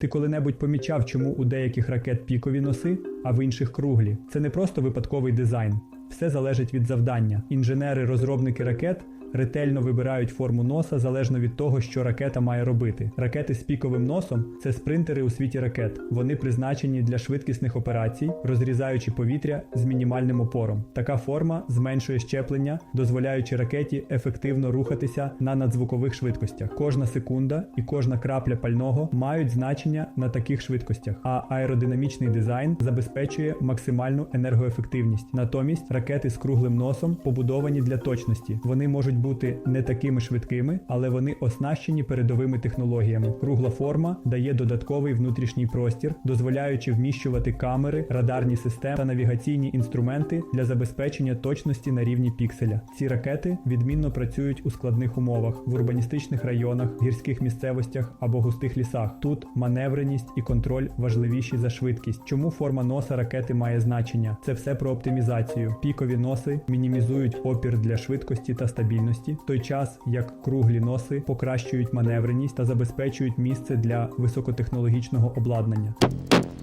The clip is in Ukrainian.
Ти коли-небудь помічав, чому у деяких ракет пікові носи, а в інших круглі? Це не просто випадковий дизайн. Все залежить від завдання. Інженери-розробники ракет ретельно вибирають форму носа залежно від того, що ракета має робити. Ракети з піковим носом це спринтери у світі ракет. Вони призначені для швидкісних операцій, розрізаючи повітря з мінімальним опором. Така форма зменшує щеплення, дозволяючи ракеті ефективно рухатися на надзвукових швидкостях. Кожна секунда і кожна крапля пального мають значення на таких швидкостях, а аеродинамічний дизайн забезпечує максимальну енергоефективність. Натомість ракети з круглим носом побудовані для точності. Вони можуть бути не такими швидкими, але вони оснащені передовими технологіями. Кругла форма дає додатковий внутрішній простір, дозволяючи вміщувати камери, радарні системи та навігаційні інструменти для забезпечення точності на рівні пікселя. Ці ракети відмінно працюють у складних умовах в урбаністичних районах, гірських місцевостях або густих лісах. Тут маневреність і контроль важливіші за швидкість. Чому форма носа ракети має значення? Це все про оптимізацію. Пікові носи мінімізують опір для швидкості та стабільності, в той час як круглі носи покращують маневреність та забезпечують місце для високотехнологічного обладнання.